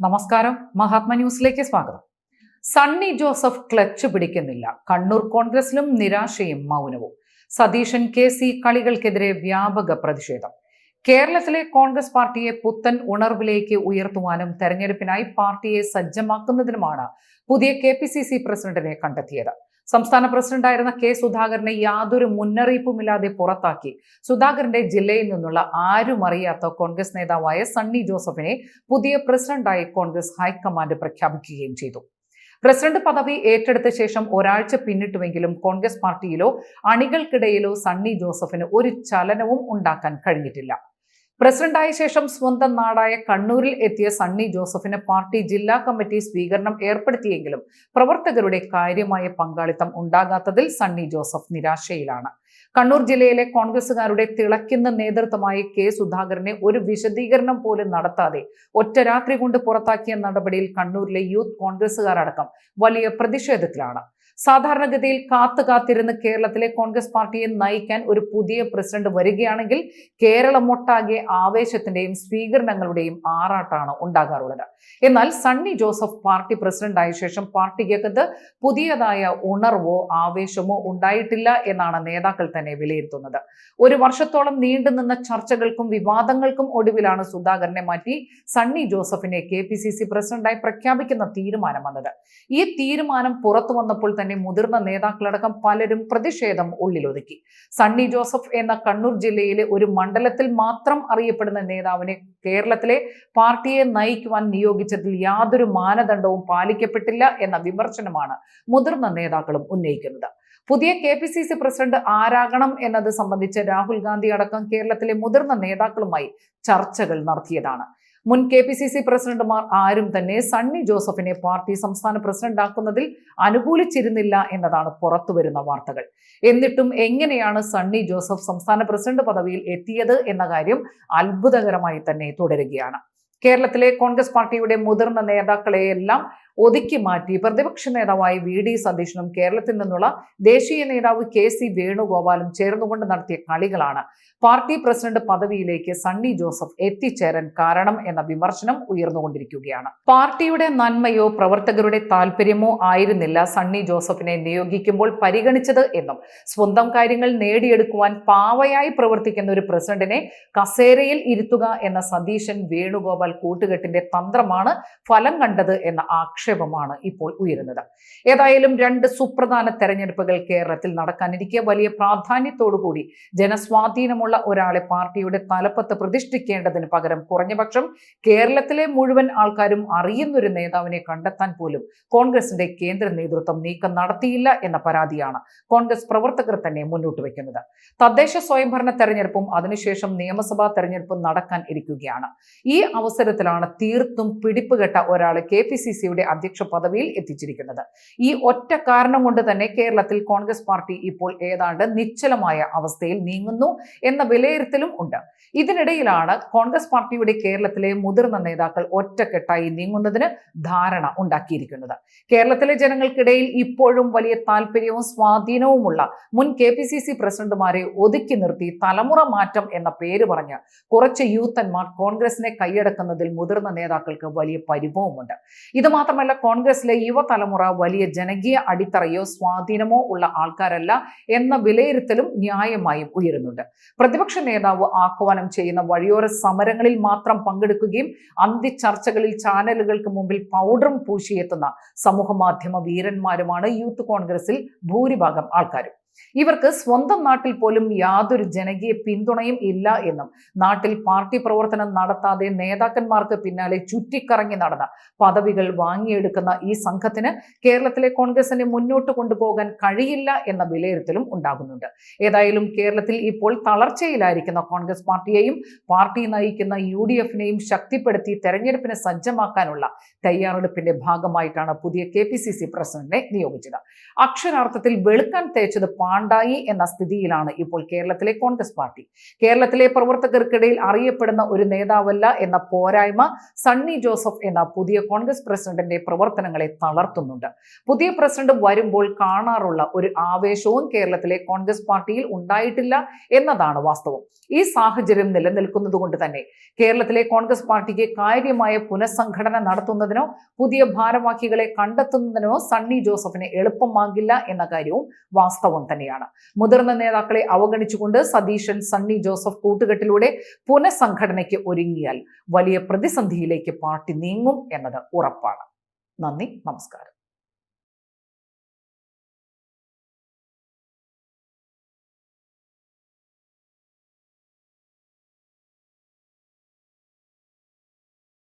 നമസ്കാരം. മഹാത്മ ന്യൂസിലേക്ക് സ്വാഗതം. സണ്ണി ജോസഫ് ക്ലച്ച് പിടിക്കുന്നില്ല. കണ്ണൂർ കോൺഗ്രസിലും നിരാശയും മൗനവും. സതീശൻ കെ സി കളികൾക്കെതിരെ വ്യാപക പ്രതിഷേധം. കേരളത്തിലെ കോൺഗ്രസ് പാർട്ടിയെ പുത്തൻ ഉണർവിലേക്ക് ഉയർത്തുവാനും തെരഞ്ഞെടുപ്പിനായി പാർട്ടിയെ സജ്ജമാക്കുന്നതിനുമാണ് പുതിയ കെ പ്രസിഡന്റിനെ കണ്ടെത്തിയത്. സംസ്ഥാന പ്രസിഡന്റായിരുന്ന കെ സുധാകരനെ യാതൊരു മുന്നറിയിപ്പുമില്ലാതെ പുറത്താക്കി. സുധാകരന്റെ ജില്ലയിൽ നിന്നുള്ള ആരും അറിയാത്ത കോൺഗ്രസ് നേതാവായ സണ്ണി ജോസഫിനെ പുതിയ പ്രസിഡന്റായി കോൺഗ്രസ് ഹൈക്കമാൻഡ് പ്രഖ്യാപിക്കുകയും ചെയ്തു. പ്രസിഡന്റ് പദവി ഏറ്റെടുത്ത ശേഷം ഒരാഴ്ച പിന്നിട്ടുവെങ്കിലും കോൺഗ്രസ് പാർട്ടിയിലോ അണികൾക്കിടയിലോ സണ്ണി ജോസഫിന് ഒരു ചലനവും ഉണ്ടാക്കാൻ കഴിഞ്ഞിട്ടില്ല. പ്രസിഡന്റായ ശേഷം സ്വന്തം നാടായ കണ്ണൂരിൽ എത്തിയ സണ്ണി ജോസഫിന് പാർട്ടി ജില്ലാ കമ്മിറ്റി സ്വീകരണം ഏർപ്പെടുത്തിയെങ്കിലും പ്രവർത്തകരുടെ കാര്യമായ പങ്കാളിത്തം ഉണ്ടാകാത്തതിൽ സണ്ണി ജോസഫ് നിരാശയിലാണ്. കണ്ണൂർ ജില്ലയിലെ കോൺഗ്രസുകാരുടെ തിളയ്ക്കുന്ന നേതൃത്വമായി കെ സുധാകരനെ ഒരു വിശദീകരണം പോലും നടത്താതെ ഒറ്റ രാത്രി കൊണ്ട് പുറത്താക്കിയ നടപടിയിൽ കണ്ണൂരിലെ യൂത്ത് കോൺഗ്രസുകാരടക്കം വലിയ പ്രതിഷേധത്തിലാണ്. സാധാരണഗതിയിൽ കാത്തു കാത്തിരുന്ന് കേരളത്തിലെ കോൺഗ്രസ് പാർട്ടിയെ നയിക്കാൻ ഒരു പുതിയ പ്രസിഡന്റ് വരികയാണെങ്കിൽ കേരളമൊട്ടാകെ ആവേശത്തിന്റെയും സ്വീകരണങ്ങളുടെയും ആറാട്ടാണ് ഉണ്ടാകാറുള്ളത്. എന്നാൽ സണ്ണി ജോസഫ് പാർട്ടി പ്രസിഡന്റ് ആയ ശേഷം പാർട്ടിക്കകത്ത് പുതിയതായ ഉണർവോ ആവേശമോ ഉണ്ടായിട്ടില്ല എന്നാണ് നേതാക്കൾ തന്നെ വിലയിരുത്തുന്നത്. ഒരു വർഷത്തോളം നീണ്ടുനിന്ന ചർച്ചകൾക്കും വിവാദങ്ങൾക്കും ഒടുവിലാണ് സുധാകരനെ മാറ്റി സണ്ണി ജോസഫിനെ കെ പി സി സി പ്രസിഡന്റായി പ്രഖ്യാപിക്കുന്ന തീരുമാനം വന്നത്. ഈ തീരുമാനം പുറത്തു വന്നപ്പോൾ തന്നെ മുതിർന്ന നേതാക്കളടക്കം പലരും പ്രതിഷേധം ഉള്ളിലൊതുക്കി. സണ്ണി ജോസഫ് എന്ന കണ്ണൂർ ജില്ലയിലെ ഒരു മണ്ഡലത്തിൽ മാത്രം അറിയപ്പെടുന്ന നേതാവിനെ കേരളത്തിലെ പാർട്ടിയെ നയിക്കുവാൻ നിയോഗിച്ചതിൽ യാതൊരു മാനദണ്ഡവും പാലിക്കപ്പെട്ടില്ല എന്ന വിമർശനമാണ് മുതിർന്ന നേതാക്കളും ഉന്നയിക്കുന്നത്. പുതിയ K P C C president ആരാകണം എന്നത് സംബന്ധിച്ച് രാഹുൽ ഗാന്ധി അടക്കം കേരളത്തിലെ മുതിർന്ന നേതാക്കളുമായി ചർച്ചകൾ നടത്തിയതാണ്. മുൻ കെ പി സി സി പ്രസിഡന്റുമാർ ആരും തന്നെ സണ്ണി ജോസഫിനെ പാർട്ടി സംസ്ഥാന പ്രസിഡന്റാക്കുന്നതിൽ അനുകൂലിച്ചിരുന്നില്ല എന്നതാണ് പുറത്തുവരുന്ന വാർത്തകൾ. എന്നിട്ടും എങ്ങനെയാണ് സണ്ണി ജോസഫ് സംസ്ഥാന പ്രസിഡന്റ് പദവിയിൽ എത്തിയത് എന്ന കാര്യം അത്ഭുതകരമായി തന്നെ തുടരുകയാണ്. കേരളത്തിലെ കോൺഗ്രസ് പാർട്ടിയുടെ മുതിർന്ന നേതാക്കളെയെല്ലാം ഒതുക്കി മാറ്റി. പ്രതിപക്ഷ നേതാവായ വി ഡി സതീശനും കേരളത്തിൽ നിന്നുള്ള ദേശീയ നേതാവ് കെ സി വേണുഗോപാലും ചേർന്നുകൊണ്ട് നടത്തിയ കളികളാണ്. പാർട്ടി പ്രസിഡന്റ് പദവിയിലേക്ക് സണ്ണി ജോസഫ് എത്തിച്ചേരാൻ കാരണം എന്ന വിമർശനം ഉയർന്നുകൊണ്ടിരിക്കുകയാണ്. പാർട്ടിയുടെ നന്മയോ പ്രവർത്തകരുടെ താല്പര്യമോ ആയിരുന്നില്ല സണ്ണി ജോസഫിനെ നിയോഗിക്കുമ്പോൾ പരിഗണിച്ചത് എന്നും സ്വന്തം കാര്യങ്ങൾ നേടിയെടുക്കുവാൻ പാവയായി പ്രവർത്തിക്കുന്ന ഒരു പ്രസിഡന്റിനെ കസേരയിൽ ഇരുത്തുക എന്ന സതീശൻ വേണുഗോപാൽ കൂട്ടുകെട്ടിന്റെ തന്ത്രമാണ് ഫലം കണ്ടത് എന്ന ആക്ഷേപമാണ് ഇപ്പോൾ ഉയരുന്നത്. ഏതായാലും രണ്ട് സുപ്രധാന തെരഞ്ഞെടുപ്പുകൾ കേരളത്തിൽ നടക്കാനിരിക്കെ വലിയ പ്രാധാന്യത്തോടുകൂടി ജനസ്വാധീനമുള്ള ഒരാളെ പാർട്ടിയുടെ തലപ്പത്ത് പ്രതിഷ്ഠിക്കേണ്ടതിന് പകരം കുറഞ്ഞപക്ഷം കേരളത്തിലെ മുഴുവൻ ആൾക്കാരും അറിയുന്നൊരു നേതാവിനെ കണ്ടെത്താൻ പോലും കോൺഗ്രസിന്റെ കേന്ദ്ര നേതൃത്വം നീക്കം നടത്തിയില്ല എന്ന പരാതിയാണ് കോൺഗ്രസ് പ്രവർത്തകർ തന്നെ മുന്നോട്ട് വയ്ക്കുന്നത്. തദ്ദേശ സ്വയംഭരണ തെരഞ്ഞെടുപ്പും അതിനുശേഷം നിയമസഭാ തെരഞ്ഞെടുപ്പും നടക്കാൻ ഇരിക്കുകയാണ്. ഈ അവസരത്തിലാണ് തീർത്തും പിടിപ്പുകെട്ട ഒരാൾ കെ പി സി സിയുടെ അധ്യക്ഷ പദവിയിൽ എത്തിച്ചിരിക്കുന്നത്. ഈ ഒറ്റ കാരണം കൊണ്ട് തന്നെ കേരളത്തിൽ കോൺഗ്രസ് പാർട്ടി ഇപ്പോൾ ഏതാണ്ട് നിശ്ചലമായ അവസ്ഥയിൽ നീങ്ങുന്നു എന്ന വിലയിരുത്തലും ഉണ്ട്. ഇതിനിടയിലാണ് കോൺഗ്രസ് പാർട്ടിയുടെ കേരളത്തിലെ മുതിർന്ന നേതാക്കൾ ഒറ്റക്കെട്ടായി നീങ്ങുന്നതിന് ധാരണ ഉണ്ടാക്കിയിരിക്കുന്നത്. കേരളത്തിലെ ജനങ്ങൾക്കിടയിൽ ഇപ്പോഴും വലിയ താല്പര്യവും സ്വാധീനവുമുള്ള മുൻ കെ പി സി സി പ്രസിഡന്റുമാരെ ഒതുക്കി നിർത്തി തലമുറ മാറ്റം എന്ന പേര് പറഞ്ഞ് കുറച്ച് യൂത്തന്മാർ കോൺഗ്രസിനെ കൈയടക്കുന്നതിൽ മുതിർന്ന നേതാക്കൾക്ക് വലിയ പരിഭവമുണ്ട്. ഇത് മാത്രമല്ല കോൺഗ്രസിലെ യുവതലമുറ വലിയ ജനകീയ അടിത്തറയോ സ്വാധീനമോ ഉള്ള ആൾക്കാരല്ല എന്ന വിലയിരുത്തലും ന്യായമായും ഉയരുന്നുണ്ട്. പ്രതിപക്ഷ നേതാവ് ആഹ്വാനം ചെയ്യുന്ന വഴിയോര സമരങ്ങളിൽ മാത്രം പങ്കെടുക്കുകയും അന്ത്യചർച്ചകളിൽ ചാനലുകൾക്ക് മുമ്പിൽ പൗഡറും പൂശിയെത്തുന്ന സമൂഹ മാധ്യമ വീരന്മാരുമാണ് യൂത്ത് കോൺഗ്രസിൽ ഭൂരിഭാഗം ആൾക്കാരും. ഇവർക്ക് സ്വന്തം നാട്ടിൽ പോലും യാതൊരു ജനകീയ പിന്തുണയും ഇല്ല എന്നും. നാട്ടിൽ പാർട്ടി പ്രവർത്തനം നടത്താതെ നേതാക്കന്മാർക്ക് പിന്നാലെ ചുറ്റിക്കറങ്ങി നടന്ന പദവികൾ വാങ്ങിയെടുക്കുന്ന ഈ സംഘത്തിന് കേരളത്തിലെ കോൺഗ്രസിനെ മുന്നോട്ട് കൊണ്ടുപോകാൻ കഴിയില്ല എന്ന വിലയിരുത്തലും ഉണ്ടാകുന്നുണ്ട്. ഏതായാലും കേരളത്തിൽ ഇപ്പോൾ തളർച്ചയിലായിരിക്കുന്ന കോൺഗ്രസ് പാർട്ടിയെയും പാർട്ടി നയിക്കുന്ന യു ഡി എഫിനെയും ശക്തിപ്പെടുത്തി തെരഞ്ഞെടുപ്പിനെ സജ്ജമാക്കാനുള്ള തയ്യാറെടുപ്പിന്റെ ഭാഗമായിട്ടാണ് പുതിയ കെ പി സി സി പ്രസിഡന്റിനെ നിയോഗിച്ചത്. അക്ഷരാർത്ഥത്തിൽ വെളുക്കാൻ തേച്ചത് പാണ്ടായി എന്ന സ്ഥിതിയിലാണ് ഇപ്പോൾ കേരളത്തിലെ കോൺഗ്രസ് പാർട്ടി. കേരളത്തിലെ പ്രവർത്തകർക്കിടയിൽ അറിയപ്പെടുന്ന ഒരു നേതാവല്ല എന്ന പോരായ്മ സണ്ണി ജോസഫ് എന്ന പുതിയ കോൺഗ്രസ് പ്രസിഡന്റിന്റെ പ്രവർത്തനങ്ങളെ തളർത്തുന്നുണ്ട്. പുതിയ പ്രസിഡന്റ് വരുമ്പോൾ കാണാറുള്ള ഒരു ആവേശവും കേരളത്തിലെ കോൺഗ്രസ് പാർട്ടിയിൽ ഉണ്ടായിട്ടില്ല എന്നതാണ് വാസ്തവം. ഈ സാഹചര്യം നിലനിൽക്കുന്നതുകൊണ്ട് തന്നെ കേരളത്തിലെ കോൺഗ്രസ് പാർട്ടിക്ക് കാര്യമായ പുനഃസംഘടന നടത്തുന്നതിനോ പുതിയ ഭാരവാഹികളെ കണ്ടെത്തുന്നതിനോ സണ്ണി ജോസഫിന് എളുപ്പമാകില്ല എന്ന കാര്യവും വാസ്തവം തന്നെയാണ്. മുതിർന്ന നേതാക്കളെ അവഗണിച്ചുകൊണ്ട് സതീശൻ സണ്ണി ജോസഫ് കൂട്ടുകെട്ടിലൂടെ പുനഃസംഘടനയ്ക്ക് ഒരുങ്ങിയാൽ വലിയ പ്രതിസന്ധിയിലേക്ക് പാർട്ടി നീങ്ങും എന്നത് ഉറപ്പാണ്. നന്ദി നമസ്കാരം.